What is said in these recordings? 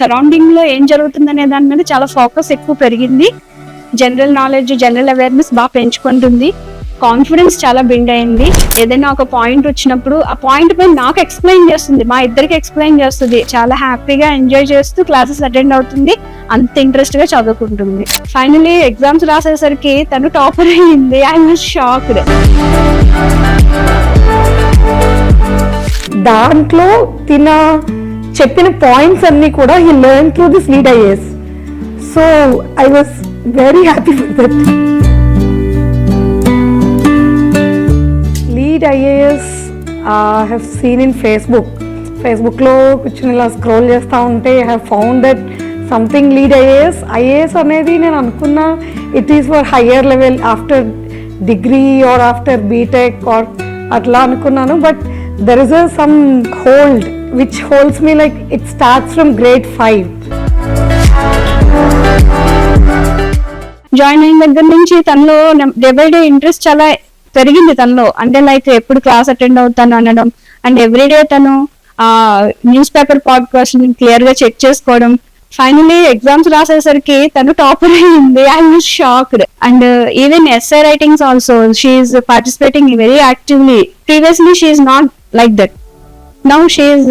సరౌండింగ్లో ఏం జరుగుతుందనే దాని మీద చాలా ఫోకస్ ఎక్కువ పెరిగింది. జనరల్ నాలెడ్జ్ జనరల్ అవేర్నెస్ బాగా పెంచుకుంటుంది. కాన్ఫిడెన్స్ చాలా బిల్డ్ అయింది. ఏదైనా ఒక పాయింట్ వచ్చినప్పుడు ఆ పాయింట్ పైన నాకు ఎక్స్ప్లెయిన్ చేస్తుంది. మా ఇద్దరికి ఎక్స్ప్లెయిన్ చేస్తుంది. చాలా హ్యాపీగా ఎంజాయ్ చేస్తూ క్లాసెస్ అటెండ్ అవుతుంది. అంత ఇంట్రెస్ట్గా చదువుకుంటుంది. ఫైనలీ ఎగ్జామ్స్ రాసేసరికి తను టాపర్ అయ్యింది. ఐ వాజ్ షాక్డ్ దాంట్లో తిన చెప్పిన పాయింట్స్ అన్ని కూడా he learn through this lead IAS so I was very happy with that lead IAS have seen in Facebook ఫేస్బుక్లో కూర్చొని ఇలా స్క్రోల్ చేస్తూ ఉంటే I have found that something lead IAS IAS అనేది నేను అనుకున్న it is for higher level after degree or after BTech or అట్లా అనుకున్నాను but there is a some hold which holds me like it starts from grade five join అయిన దగ్గర నుంచి తనలో day by day interest చాలా పెరిగింది తనలో. అంటే లైక్ ఎప్పుడు క్లాస్ అటెండ్ అవుతాను అనడం. అండ్ ఎవ్రీడే తను న్యూస్ పేపర్ పాడ్కాస్ట్ క్లియర్గా చెక్ చేసుకోవడం. ఫైనలీ ఎగ్జామ్స్ రాసేసరికి తను టాపర్ అయింది I was shocked and even essay writings also she participating very actively previously she not like that now she's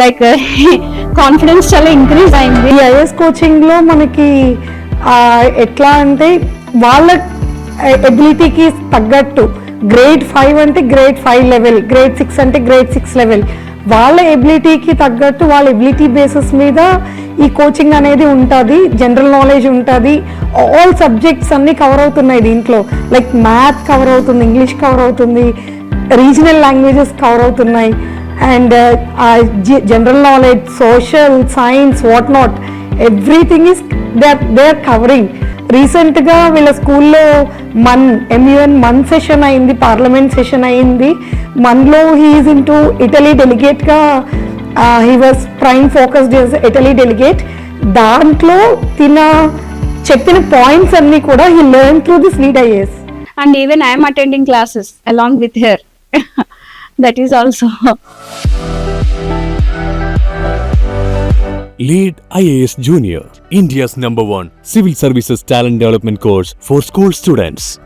like confidence చాలా increase అయింది. ఈ is కోచింగ్లో మనకి ఎట్లా అంటే వాళ్ళ ఎబిలిటీకి తగ్గట్టు గ్రేడ్ ఫైవ్ అంటే grade five level grade six అంటే గ్రేడ్ సిక్స్ లెవెల్ వాళ్ళ ఎబిలిటీకి తగ్గట్టు వాళ్ళ ఎబిలిటీ బేసిస్ మీద ఈ కోచింగ్ అనేది ఉంటుంది జనరల్ నాలెడ్జ్ ఉంటుంది. ఆల్ సబ్జెక్ట్స్ అన్నీ కవర్ అవుతున్నాయి దీంట్లో. లైక్ మ్యాథ్ కవర్ అవుతుంది ఇంగ్లీష్ కవర్ అవుతుంది రీజనల్ లాంగ్వేజెస్ కవర్ అవుతున్నాయి. And general knowledge social science what not everything is they they are covering రీసెంట్గా వీళ్ళ స్కూల్లో మన్ ఎంయుఎన్ మన్ సెషన్ అయింది పార్లమెంట్ సెషన్ అయింది. మన్లో he's in to Italy డెలిగేట్గా he was prime focused Italy delegate దాంట్లో తిన చెప్పిన పాయింట్స్ అన్నీ కూడా he learn through this lead IAS and even I'm attending classes along with her. That is also Lead IAS Junior, India's number one civil services talent development course for school students.